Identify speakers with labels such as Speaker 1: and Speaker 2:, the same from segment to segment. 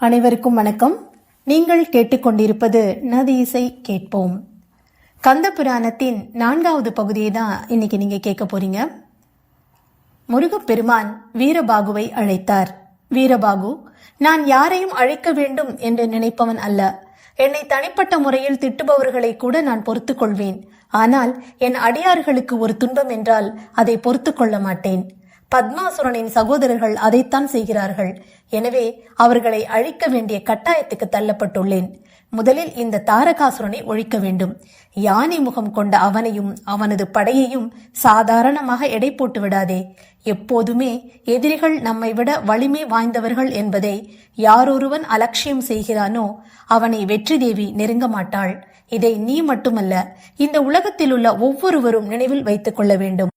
Speaker 1: அனைவருக்கும் வணக்கம். நீங்கள் கேட்டுக்கொண்டிருப்பது நதி இசை கேட்போம். கந்த புராணத்தின் நான்காவது பகுதியை தான் இன்னைக்கு நீங்க கேட்க போறீங்க. முருகப்பெருமான் வீரபாகுவை அழைத்தார். வீரபாகு நான் யாரையும் அழைக்க வேண்டும் என்று நினைப்பவன் அல்ல. என்னை தனிப்பட்ட முறையில் திட்டுபவர்களை கூட நான் பொறுத்துக்கொள்வேன். ஆனால் என் அடியார்களுக்கு ஒரு துன்பம் என்றால் அதை பொறுத்துக்கொள்ள மாட்டேன். பத்மாசுரனின் சகோதரர்கள் அதைத்தான் செய்கிறார்கள். எனவே அவர்களை அழிக்க வேண்டிய கட்டாயத்துக்கு தள்ளப்பட்டுள்ளேன். முதலில் இந்த தாரகாசுரனை ஒழிக்க வேண்டும். யானை முகம் கொண்ட அவனையும் அவனது படையையும் சாதாரணமாக எடை போட்டு விடாதே. எப்போதுமே எதிரிகள் நம்மை விட வலிமை வாய்ந்தவர்கள் என்பதை யாரொருவன் அலட்சியம் செய்கிறானோ அவனை வெற்றி தேவி நெருங்க மாட்டாள். இதை நீ மட்டுமல்ல இந்த உலகத்தில் உள்ள ஒவ்வொருவரும் நினைவில் வைத்துக் கொள்ள வேண்டும்.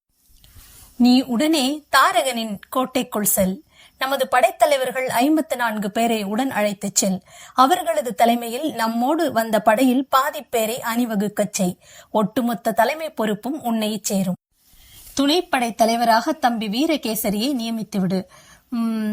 Speaker 1: நீ உடனே தாரகனின் கோட்டைக்குள் செல். நமது படைத்தலைவர்கள் ஐம்பத்து நான்கு பேரை உடன் அழைத்துச் செல். அவர்களது தலைமையில் நம்மோடு வந்த படையில் பாதி பேரை அணிவகுக்கச் செய். ஒட்டுமொத்த தலைமை பொறுப்பும் உன்னை சேரும். துணைப்படை தலைவராக தம்பி வீரகேசரியை நியமித்துவிடு.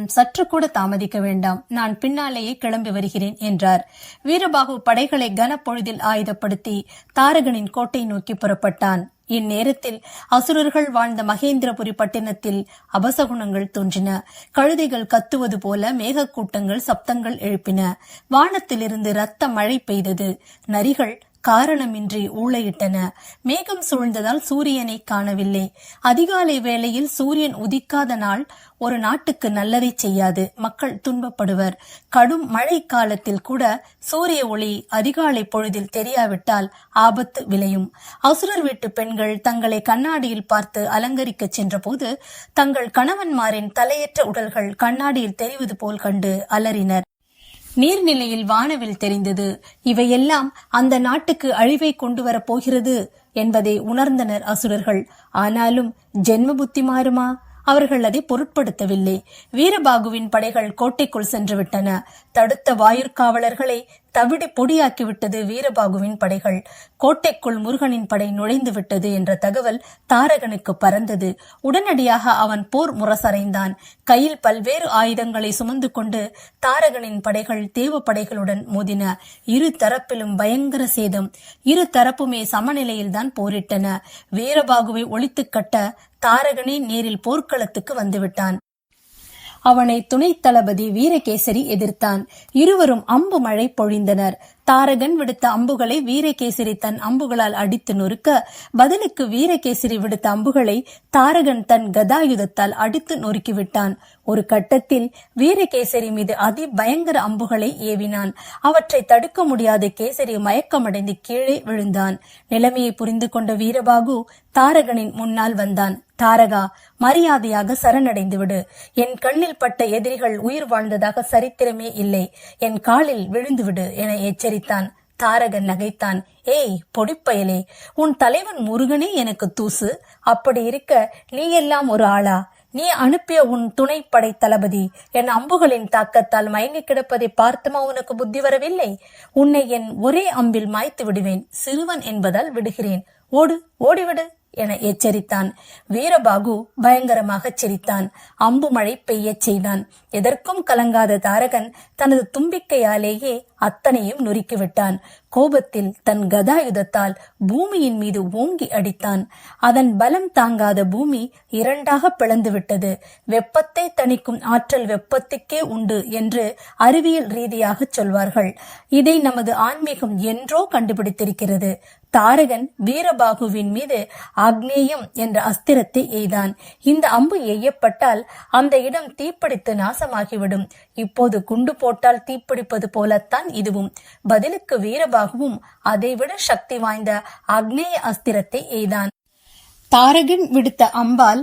Speaker 1: சற்று கூட தாமதிக்க வேண்டாம். நான் பின்னாலேயே கிளம்பி வருகிறேன் என்றார். வீரபாகு படைகளை கனப்பொழுதில் ஆயுதப்படுத்தி தாரகனின் கோட்டை நோக்கி புறப்பட்டான். இந்நேரத்தில் அசுரர்கள் வாழ்ந்த மகேந்திரபுரி பட்டினத்தில் அபசகுணங்கள் தோன்றின. கழுதைகள் கத்துவது போல மேகக்கூட்டங்கள் சப்தங்கள் எழுப்பின. வானத்திலிருந்து ரத்த மழை பெய்தது. நரிகள் காரணமின்றி ஊழையிட்டன. மேகம் சூழ்ந்ததால் சூரியனை காணவில்லை. அதிகாலை வேளையில் சூரியன் உதிக்காத நாள் ஒரு நாட்டுக்கு நல்லதை செய்யாது. மக்கள் துன்பப்படுவர். கடும் மழை காலத்தில் கூட சூரிய ஒளி அதிகாலை பொழுதில் தெரியாவிட்டால் ஆபத்து விளையும். அசுரர் வீட்டு பெண்கள் தங்களை கண்ணாடியில் பார்த்து அலங்கரிக்கச் சென்றபோது தங்கள் கணவன்மாரின் தலையற்ற உடல்கள் கண்ணாடியில் தெரிவது போல் கண்டு அலறினர். நீர்நிலையில் வானவில் தெரிந்தது. இவையெல்லாம் அந்த நாட்டுக்கு அழிவை கொண்டு வரப் போகிறது என்பதை உணர்ந்தனர் அசுரர்கள். ஆனாலும் ஜென்ம புத்தி மாறுமா? அவர்கள் அதை பொருட்படுத்தவில்லை. வீரபாகுவின் படைகள் கோட்டைக்குள் சென்று விட்டன தடுத்த வாயுர்காவலர்களை தவிடு பொடியாக்கிவிட்டது வீரபாகுவின் படைகள். கோட்டைக்குள் முருகனின் படை நுழைந்து விட்டது என்ற தகவல் தாரகனுக்கு பறந்தது. உடனடியாக அவன் போர் முரசறைந்தான். கையில் பல்வேறு ஆயுதங்களை சுமந்து கொண்டு தாரகனின் படைகள் தேவ படைகளுடன் மோதின. இரு தரப்பிலும் பயங்கர சேதம். இரு தரப்புமே சமநிலையில்தான் போரிட்டன. வீரபாகுவை ஒழித்து கட்ட தாரகனே நேரில் போர்க்களத்துக்கு வந்துவிட்டான். அவனை துணைத் தளபதி வீரகேசரி எதிர்த்தான். இருவரும் அம்பு மழை பொழிந்தனர். தாரகன் விடுத்த அம்புகளை வீரகேசரி தன் அம்புகளால் அடித்து நொறுக்க பதிலுக்கு வீரகேசரி விடுத்த அம்புகளை தாரகன் தன் கதாயுதத்தால் அடித்து நொறுக்கிவிட்டான். ஒரு கட்டத்தில் வீரகேசரி மீது அதி பயங்கர அம்புகளை ஏவினான். அவற்றை தடுக்க முடியாத கேசரி மயக்கமடைந்து கீழே விழுந்தான். நிலைமையை புரிந்து கொண்ட வீரபாகு தாரகனின் முன்னால் வந்தான். தாரகா மரியாதையாக சரணடைந்து விடு. என் கண்ணில் பட்ட எதிரிகள் உயிர் வாழ்ந்ததாக சரித்திரமே இல்லை. என் காலில் விழுந்துவிடு என என சிரித்தான் தாரகன் நகைத்தான். ஏய் பொடிப்பயலே உன் தலைவன் முருகனே எனக்கு தூசு. அப்படி இருக்க நீ எல்லாம் ஒரு ஆளா? நீ அனுப்பிய உன் துணைப்படை தளபதி என் அம்புகளின் தாக்கத்தால் மயங்கி கிடப்பதை பார்த்துமா உனக்கு புத்தி வரவில்லை? உன்னை என் ஒரே அம்பில் மாய்த்து விடுவேன் சிறுவன் என்பதால் விடுகிறேன். ஓடு ஓடிவிடு என எச்சரித்தான். வீரபாகு பயங்கரமாக சிரித்தான். அம்பு மழை பெய்யச் செய்தான். எதற்கும் கலங்காத தாரகன் தனது தும்பிக்கையாலேயே அத்தனையும் நொறுக்கிவிட்டான். கோபத்தில் தன் கதாயுதத்தால் பூமியின் மீது ஓங்கி அடித்தான். அதன் பலம் தாங்காத பூமி இரண்டாக பிளந்து விட்டது வெப்பத்தை தணிக்கும் ஆற்றல் வெப்பத்துக்கே உண்டு என்று அறிவியல் ரீதியாக சொல்வார்கள். இதை நமது ஆன்மீகம் என்றோ கண்டுபிடித்திருக்கிறது. தாரகன் வீரபாகுவின் மீது ஆக்னேயம் என்ற அஸ்திரத்தை எய்தான். இந்த அம்பு எய்யப்பட்டால் அந்த இடம் தீப்பிடித்து நாசமாகிவிடும். இப்போது குண்டு போட்டால் தீப்பிடிப்பது போலத்தான் இதுவும். பதிலுக்கு வீரபாகுவும் அதைவிட சக்தி வாய்ந்த அக்னேய அஸ்திரத்தை எய்தான். தாரகன் விடுத்த அம்பால்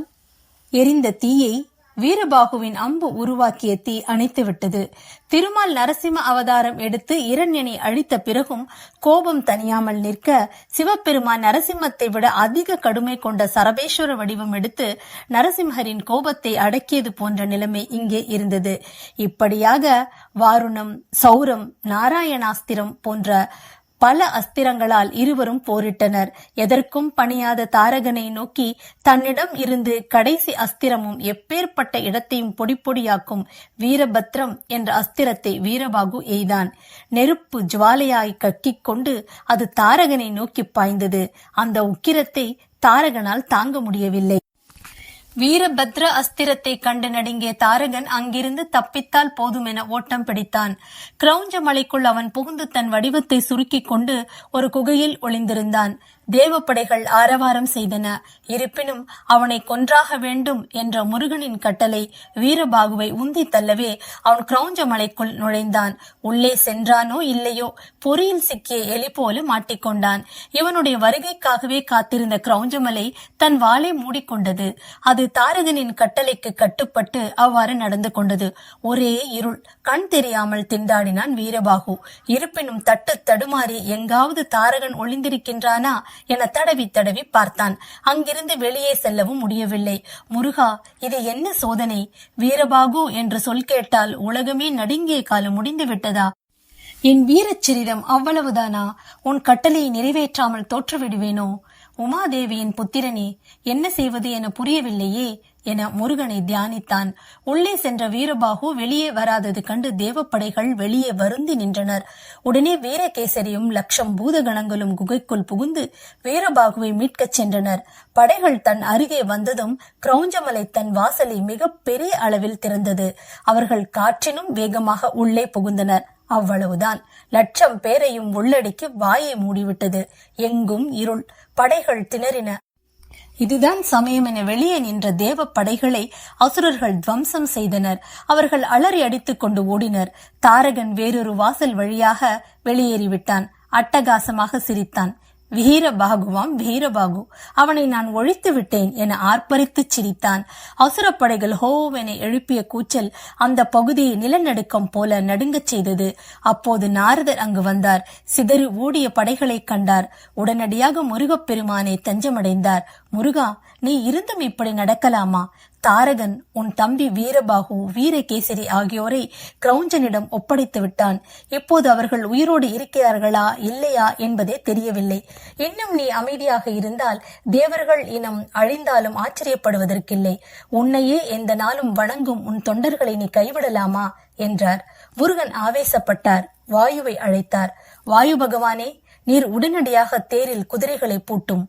Speaker 1: எரிந்த தீயை வீரபாகுவின் அம்பு உருவாக்கிய தீ அணைத்துவிட்டது. திருமால் நரசிம்ம அவதாரம் எடுத்து இரண்யனை அழித்த பிறகும் கோபம் தணியாமல் நிற்க சிவபெருமான் நரசிம்மத்தை விட அதிக கடுமை கொண்ட சரபேஸ்வர வடிவம் எடுத்து நரசிம்ஹரின் கோபத்தை அடக்கியது போன்ற நிலைமை இங்கே இருந்தது. இப்படியாக வாருணம் சௌரம் நாராயணாஸ்திரம் போன்ற பல அஸ்திரங்களால் இருவரும் போரிட்டனர். எதற்கும் பணியாத தாரகனை நோக்கி தன்னிடம் இருந்து கடைசி அஸ்திரமும் எப்பேற்பட்ட இடத்தையும் பொடி பொடியாக்கும் வீரபத்ரம் என்ற அஸ்திரத்தை வீரபாகு எய்தான். நெருப்பு ஜுவாலையாய் கக்கிக் கொண்டு அது தாரகனை நோக்கி பாய்ந்தது. அந்த உக்கிரத்தை தாரகனால் தாங்க முடியவில்லை. வீரபத்ர அஸ்திரத்தை கண்டு நடுங்கிய தாரகன் அங்கிருந்து தப்பித்தால் போதுமென ஓட்டம் பிடித்தான். கிரௌஞ்ச மலைக்குள் அவன் புகுந்து தன் வடிவத்தை சுருக்கிக் கொண்டு ஒரு குகையில் ஒளிந்திருந்தான். தேவப்படைகள் ஆரவாரம் செய்தன. இருப்பினும் அவனை கொன்றாக வேண்டும் என்ற முருகனின் கட்டளை வீரபாகுவை உந்தி தள்ளவே அவன் கிரௌஞ்ச மலைக்குள் நுழைந்தான். உள்ளே சென்றானோ இல்லையோ பொறியில் சிக்கிய எலி போல மாட்டிக்கொண்டான் இவனுடைய வருகைக்காகவே காத்திருந்த கிரௌஞ்சமலை தன் வாளை மூடிக்கொண்டது. அது தாரகனின் கட்டளைக்கு கட்டுப்பட்டு அவ்வாறு நடந்து கொண்டது. ஒரே இருள் கண் தெரியாமல் திண்டாடினான் வீரபாகு. இருப்பினும் தட்டு தடுமாறி எங்காவது தாரகன் ஒளிந்திருக்கின்றானா என தடவி தடவி பார்த்தான். அங்கிருந்து வெளியே செல்லவும் முடியவில்லை. முருகா இது என்ன சோதனை? வீரபாகு என்று சொல் கேட்டால் உலகமே நடுங்கிய காலம் முடிந்து விட்டதா? என் வீரச்சிரிதம் அவ்வளவுதானா? உன் கட்டளையை நிறைவேற்றாமல் தோற்றுவிடுவேனோ? உமாதேவியின் புத்திரனே என்ன செய்வது என புரியவில்லையே. என முருகனை தியானித்தான். உள்ளே சென்ற வீரபாகு வெளியே வராதது கண்டு தேவப்படைகள் வெளியே வருந்தி நின்றனர். உடனே வீரகேசரியும் லட்சம் பூதகணங்களும் குகைக்குள் புகுந்து வீரபாகுவை மீட்கச் சென்றனர். படைகள் தன் அருகே வந்ததும் கிரௌஞ்சமலை தன் வாசலை மிக பெரிய அளவில் திறந்தது. அவர்கள் காற்றினும் வேகமாக உள்ளே புகுந்தனர். அவ்வளவுதான். லட்சம் பேரையும் உள்ளடக்கி வாயை மூடிவிட்டது. எங்கும் இருள். படைகள் திணறின. இதுதான் சமயம் என வெளியே நின்ற தேவ படைகளை அசுரர்கள் துவம்சம் செய்தனர். அவர்கள் அலறி அடித்துக் கொண்டு ஓடினர். தாரகன் வேறொரு வாசல் வழியாக வெளியேறிவிட்டான். அட்டகாசமாக சிரித்தான். வீரபாகுவாம் வீரபாகு அவனை நான் ஒழித்து விட்டேன் என ஆர்ப்பரித்துச் சிரித்தான். அசுரப்படைகள் ஹோவென எழுப்பிய கூச்சல் அந்த பகுதியை நிலநடுக்கம் போல நடுங்கச் செய்தது. அப்போது நாரதர் அங்கு வந்தார். சிதறு ஓடிய படைகளைக் கண்டார். உடனடியாக முருகப்பெருமானை தஞ்சமடைந்தார். முருகா நீ இருந்தும் இப்படி நடக்கலாமா? தாரகன் உன் தம்பி வீரபாகு வீரகேசரி ஆகியோரை கிரௌஞ்சனிடம் ஒப்படைத்து விட்டான். இப்போது அவர்கள் உயிரோடு இருக்கிறார்களா இல்லையா என்பதே தெரியவில்லை. இன்னும் நீ அமைதியாக இருந்தால் தேவர்கள் இனம் அழிந்தாலும் ஆச்சரியப்படுவதற்கில்லை. உன்னையே எந்த நாளும் வணங்கும் உன் தொண்டர்களை நீ கைவிடலாமா? என்றார். முருகன் ஆவேசப்பட்டார் வாயுவை அழைத்தார். வாயு பகவானே நீர் உடனடியாக தேரில் குதிரைகளை பூட்டும்.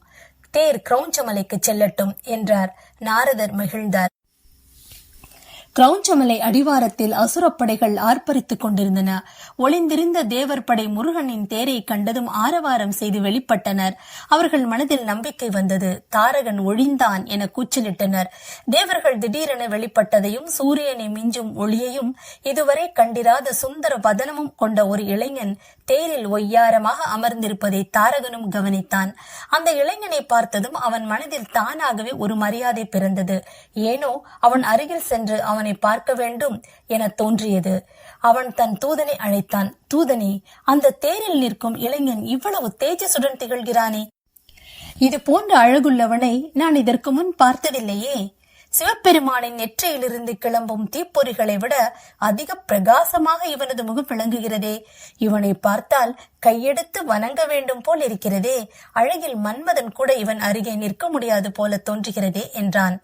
Speaker 1: தேர் கிரௌஞ்சமலைக்கு செல்லட்டும் என்றார். நாரதர் மகிழ்ந்தார். கிரௌஞ்சமலை அடிவாரத்தில் அசுரப்படைகள் ஆர்ப்பரித்துக் கொண்டிருந்தன. ஒளிந்திருந்த தேவர் படை முருகனின் தேரை கண்டதும் ஆரவாரம் செய்து வெளிப்பட்டனர். அவர்கள் மனதில் நம்பிக்கை வந்தது. தாரகன் ஒழிந்தான் என கூச்சலிட்டனர். தேவர்கள் திடீரென வெளிப்பட்டதையும் சூரியனை மிஞ்சும் ஒளியையும் இதுவரை கண்டிராத சுந்தர பதனமும் கொண்ட ஒரு இளைஞன் தேரில் ஒய்யாரமாக அமர்ந்திருப்பதை தாரகனும் கவனித்தான். அந்த இளைஞனை பார்த்ததும் அவன் மனதில் தானாகவே ஒரு மரியாதை பிறந்தது. ஏனோ அவன் அருகில் சென்று அவனை பார்க்க வேண்டும் என தோன்றியது. அவன் தன் தூதனை அழைத்தான். தூதனே அந்த தேரில் நிற்கும் இளைஞன் இவ்வளவு தேஜசுடன் திகழ்கிறானே. இது போன்ற அழகுள்ளவனை நான் இதற்கு முன் பார்த்ததில்லையே. சிவபெருமானின் நெற்றையிலிருந்து கிளம்பும் தீப்பொறிகளை விட அதிக பிரகாசமாக இவனது முகம் விளங்குகிறதே. இவனை பார்த்தால் கையெடுத்து வணங்க வேண்டும் போல் இருக்கிறதே. அழகில் மன்மதன் கூட இவன் அருகே நிற்க முடியாது போல தோன்றுகிறதே என்றான்.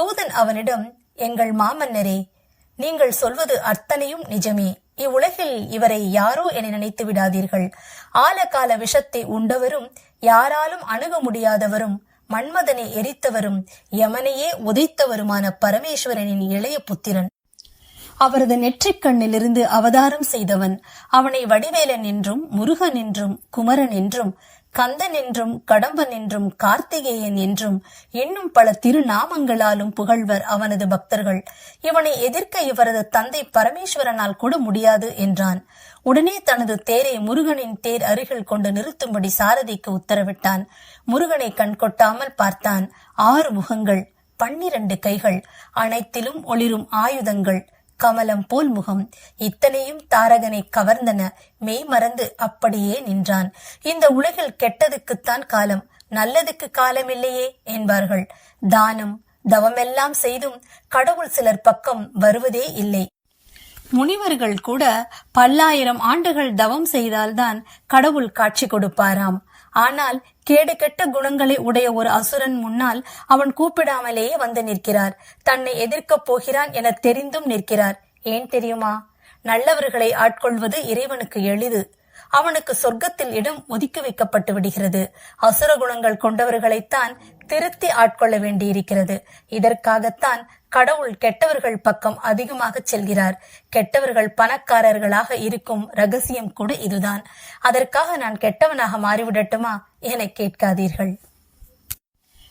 Speaker 1: தூதன் அவனிடம் எங்கள் மாமன்னரே நீங்கள் சொல்வது அத்தனையும் நிஜமே. இவ்வுலகில் இவரை யாரோ என நினைத்து விடாதீர்கள். ஆலகால விஷத்தை உண்டவரும் யாராலும் அணுக முடியாதவரும் மன்மதனை எரித்தவரும் யமனையே உதைத்தவருமான பரமேஸ்வரனின் இளைய புத்திரன். அவரது நெற்றிக்கண்ணிலிருந்து அவதாரம் செய்தவன். அவனை வடிவேலன் என்றும் முருகன் என்றும் குமரன் என்றும் கந்தன் என்றும் கடம்பன் என்றும் கார்த்திகேயன் என்றும் இன்னும் பல திருநாமங்களாலும் புகழ்வர் அவனது பக்தர்கள். இவனை எதிர்க்க இவரது தந்தை பரமேஸ்வரனால் கூட முடியாது என்றான். உடனே தனது தேரை முருகனின் தேர் அருகில் கொண்டு நிறுத்தும்படி சாரதிக்கு உத்தரவிட்டான். முருகனை கண்கொட்டாமல் பார்த்தான். ஆறு முகங்கள் பன்னிரண்டு கைகள் அனைத்திலும் ஒளிரும் ஆயுதங்கள் கமலம் போல் முகம். இத்தனையும் தாரகனை கவர்ந்தன. மெய் மறந்து அப்படியே நின்றான். இந்த உலகில் கெட்டதுக்குத்தான் காலம். நல்லதுக்கு காலம் இல்லையே என்பார்கள். தானம் தவமெல்லாம் செய்தும் கடவுள் சிலர் பக்கம் வருவதே இல்லை. முனிவர்கள் கூட பல்லாயிரம் ஆண்டுகள் தவம் செய்தால்தான் கடவுள் காட்சி கொடுப்பாராம். ஆனால் கேடுகெட்ட குணங்களை உடைய ஒரு அசுரன் முன்னால் அவன் கூப்பிடாமலேயே வந்து நிற்கிறார். தன்னை எதிர்க்கப் போகிறான் என தெரிந்தும் நிற்கிறார். ஏன் தெரியுமா? நல்லவர்களை ஆட்கொள்வது இறைவனுக்கு எளிது. அவனுக்கு சொர்க்கத்தில் இடம் ஒதுக்கி வைக்கப்பட்டு விடுகிறது. அசுர குணங்கள் கொண்டவர்களைத்தான் திருத்தி ஆட்கொள்ள வேண்டியிருக்கிறது. இதற்காகத்தான் கடவுள் கெட்டவர்கள் பக்கம் அதிகமாக செல்கிறார். கெட்டவர்கள் பணக்காரர்களாக இருக்கும் ரகசியம் கூட இதுதான். அதற்காக நான் கெட்டவனாக மாறிவிடட்டுமா? என கேட்காதீர்கள்.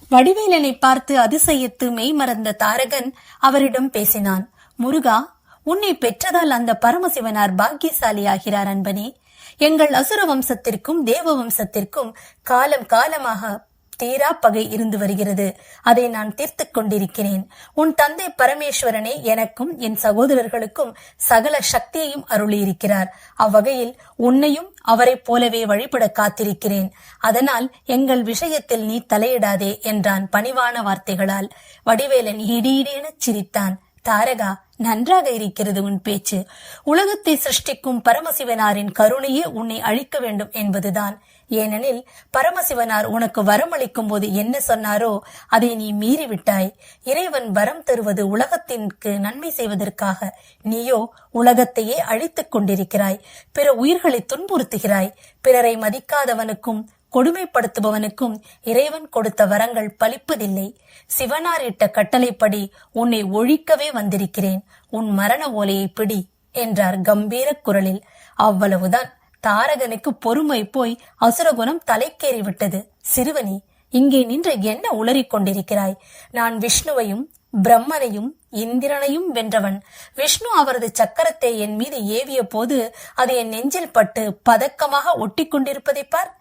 Speaker 1: வடிவேலனை பார்த்து அதிசயித்து மெய் மறந்த தாரகன் அவரிடம் பேசினான். முருகா உன்னை பெற்றதால் அந்த பரமசிவனார் பாக்கியசாலி ஆகிறார் அன்பனே. எங்கள் அசுர வம்சத்திற்கும் தேவ வம்சத்திற்கும் காலம் காலமாக தீரா பகை இருந்து வருகிறது. அதை நான் தீர்த்துக் கொண்டிருக்கிறேன். உன் தந்தை பரமேஸ்வரனே எனக்கும் என் சகோதரர்களுக்கும் சகல சக்தியையும் அருளியிருக்கிறார். அவ்வகையில் உன்னையும் அவரைப் போலவே வழிபட காத்திருக்கிறேன். அதனால் எங்கள் விஷயத்தில் நீ தலையிடாதே என்றான் பணிவான வார்த்தைகளால். வடிவேலன் இடியிடெனச் சிரித்தான். தாரகா நன்றாக இருக்கிறது உன் பேச்சு. உலகத்தை சிருஷ்டிக்கும் பரமசிவனாரின் கருணையே உன்னை அழிக்க வேண்டும் என்பதுதான். ஏனெனில் பரமசிவனார் உனக்கு வரம் அளிக்கும் போது என்ன சொன்னாரோ அதை நீ மீறிவிட்டாய். இறைவன் வரம் தருவது உலகத்திற்கு நன்மை செய்வதற்காக நீயோ உலகத்தையே அழித்துக் கொண்டிருக்கிறாய். பிற உயிர்களை துன்புறுத்துகிறாய். பிறரை மதிக்காதவனுக்கும் கொடுமைப்படுத்துபவனுக்கும் இறைவன் கொடுத்த வரங்கள் பலிப்பதில்லை. சிவனார் இட்ட கட்டளைப்படி உன்னை ஒழிக்கவே வந்திருக்கிறேன். உன் மரண ஓலையை பிடி என்றார் கம்பீர குரலில். அவ்வளவுதான். தாரகனுக்கு பொறுமை போய் அசுரகுணம் தலைக்கேறி விட்டது சிறுவனி இங்கே நின்று என்ன உளறிக் கொண்டிருக்கிறாய்? நான் விஷ்ணுவையும் பிரம்மனையும் இந்திரனையும் வென்றவன். விஷ்ணு அவரது சக்கரத்தை என் மீது ஏவிய போது அது என் நெஞ்சில் பட்டு பதக்கமாக ஒட்டி கொண்டிருப்பதை பார்.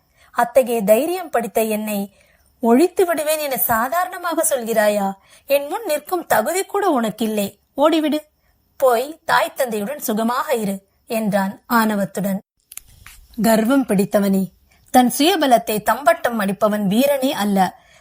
Speaker 1: அத்தகைய தைரியம் படித்த என்னை ஒழித்து விடுவேன் என சாதாரணமாக சொல்கிறாயா? என் முன் நிற்கும் தகுதி கூட உனக்கு இல்லை ஓடிவிடு. போய் தாய் தந்தையுடன் சுகமாக இரு என்றான் ஆணவத்துடன். கர்வம் பிடித்தவனே தன் சுயபலத்தை தம்பட்டம் அடிப்பவன் வீரனே அல்ல.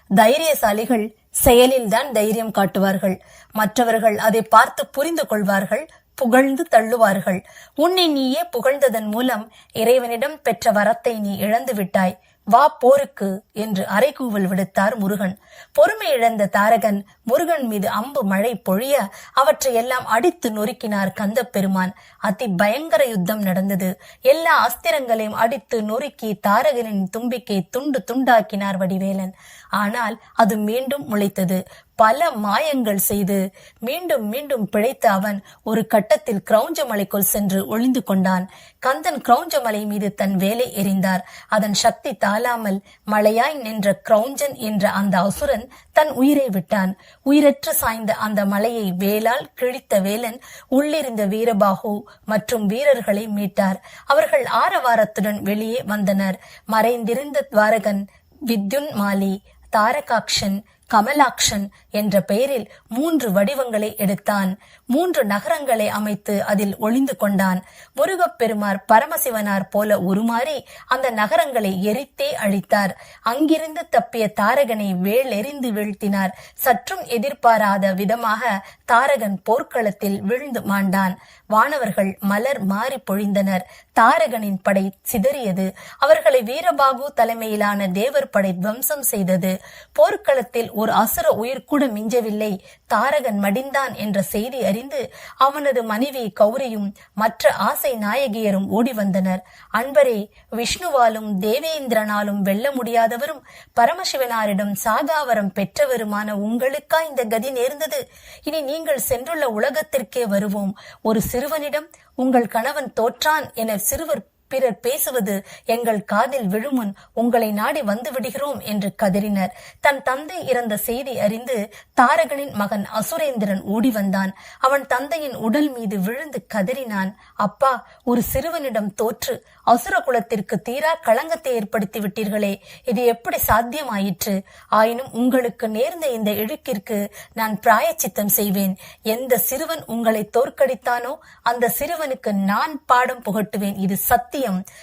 Speaker 1: தைரியசாலிகள் செயலில்தான் தைரியம் காட்டுவார்கள். மற்றவர்கள் அதை பார்த்து புரிந்து கொள்வார்கள். புகழ்ந்து தள்ளுவார்கள். உன்னை நீயே புகழ்ந்ததன் மூலம் இறைவனிடம் பெற்ற வரத்தை நீ இழந்து விட்டாய். வா போருக்கு என்று அரைக்கூவல் விடுத்தார் முருகன். பொறுமை இழந்த தாரகன் முருகன் மீது அம்பு மழை பொழிய அவற்றை எல்லாம் அடித்து நொறுக்கினார் கந்த பெருமான் அதி பயங்கர யுத்தம் நடந்தது. எல்லா அஸ்திரங்களையும் அடித்து நொறுக்கி தாரகனின் தும்பிக்கை துண்டு துண்டாக்கினார் வடிவேலன். ஆனால் அது மீண்டும் முளைத்தது. பல மாயங்கள் செய்து மீண்டும் மீண்டும் பிழைத்த அவன் ஒரு கட்டத்தில் கிரௌஞ்ச மலைக்குள் சென்று ஒளிந்து கொண்டான். கந்தன் கிரௌஞ்ச மலை மீது தன் வேலை எறிந்தார். அதன் சக்தி தாளாமல் மலையாய் நின்ற கிரௌஞ்சன் என்ற அந்த அசுரன் தன் உயிரை விட்டான். உயிரற்று சாய்ந்த அந்த மலையை வேலால் கிழித்த வேலன் உள்ளிருந்த வீரபாகு மற்றும் வீரர்களை மீட்டார். அவர்கள் ஆரவாரத்துடன் வெளியே வந்தனர். மறைந்திருந்த துவாரகன் வித்யுன் மாலி தாரகாக்ஷன் கமலாக்ஷன் என்ற பெயரில் மூன்று வடிவங்களை எடுத்தான். மூன்று நகரங்களை அமைத்து அதில் ஒளிந்து கொண்டான். முருகப்பெருமார் பரமசிவனார் போல உருமாறி அந்த நகரங்களை எரித்தே அழித்தார். அங்கிருந்து தப்பிய தாரகனை வேலெறிந்து வீழ்த்தினார். சற்றும் எதிர்பாராத விதமாக தாரகன் போர்க்களத்தில் விழுந்து மாண்டான். வானவர்கள் மலர் மாறி பொழிந்தனர். தாரகனின் படை சிதறியது. அவர்களை வீரபாகு தலைமையிலான தேவர் படை துவம்சம் செய்தது. போர்க்களத்தில் ஒரு அசுர உயிர் கூட மிஞ்சவில்லை. தாரகன் மடிந்தான் என்ற செய்தி அறிந்து அவனது மனைவி கௌரியும் மற்ற ஆசை நாயகியரும் ஓடி வந்தனர் அன்பரே விஷ்ணுவாலும் தேவேந்திரனாலும் வெல்ல முடியாதவரும் பரமசிவனாரிடம் சாகாவரம் பெற்றவருமான உங்களுக்கா இந்த கதி நேர்ந்தது? இனி நீங்கள் சென்றுள்ள உலகத்திற்கே வருவோம். ஒரு சிறுவனிடம் உங்கள் கணவன் தோற்றான் என சிறுவர் பிறர் பேசுவது எங்கள் காதில் விழுமுன் உங்களை நாடி வந்து விடுகிறோம் என்று கதறினர். தன் தந்தை இறந்த செய்தி அறிந்து தாரகனின் மகன் அசுரேந்திரன் ஓடி வந்தான். அவன் தந்தையின் உடல் மீது விழுந்து கதறினான். அப்பா ஒரு சிறுவனிடம் தோற்று அசுர குலத்திற்கு தீரா களங்கத்தை ஏற்படுத்தி விட்டீர்களே. இது எப்படி சாத்தியமாயிற்று? ஆயினும் உங்களுக்கு நேர்ந்த இந்த இழுக்கிற்கு நான் பிராயச்சித்தம் செய்வேன். எந்த சிறுவன் உங்களை தோற்கடித்தானோ அந்த சிறுவனுக்கு நான் பாடம் புகட்டுவேன். இது சத்தியம்.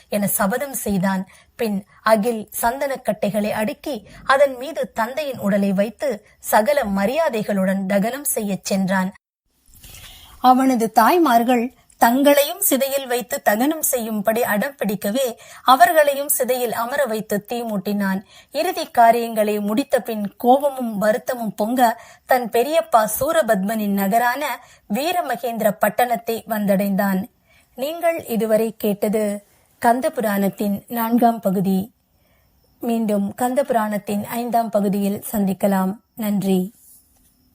Speaker 1: என சபதம் செய்தான். பின் அகில் சந்தனக்கட்டைகளை அடுக்கி அதன் மீது தந்தையின் உடலை வைத்து சகல மரியாதைகளுடன் தகனம் செய்யச் சென்றான். அவனது தாய்மார்கள் தங்களையும் சிதையில் வைத்து தகனம் செய்யும்படி அடம் பிடிக்கவே அவர்களையும் சிதையில் அமர வைத்து தீ மூட்டினான். இறுதி காரியங்களை முடித்த பின் கோபமும் வருத்தமும் பொங்க தன் பெரியப்பா சூரபத்மனின் நகரான வீரமகேந்திர பட்டணத்தை வந்தடைந்தான். நீங்கள் இதுவரை கேட்டது கந்த புராணத்தின் நான்காம் பகுதி. மீண்டும் கந்த புராணத்தின் ஐந்தாம் பகுதியில் சந்திக்கலாம். நன்றி.